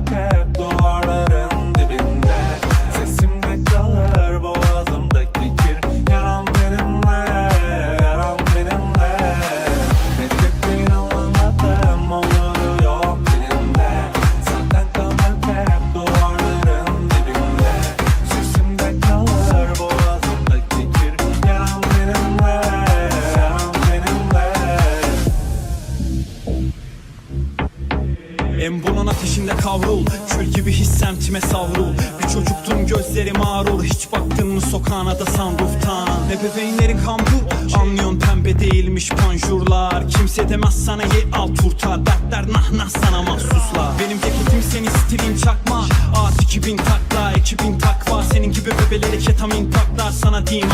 okay. Ateşinde kavrul. Kül gibi his semtime savrul. Bir çocuktum gözlerim ağrur Hiç baktın mı sokağına da sunroof'tan Ebeveynlerin kambur Anlıyorsun pembe değilmiş panjurlar. Kimse demez sana ye al turta. Dertler nah nah sana mahsuslar. Benim ceketim senin stilin çakma. At 2000 takla 2000 takva. Senin gibi bebelere ketamin taklar. Sana diyeyim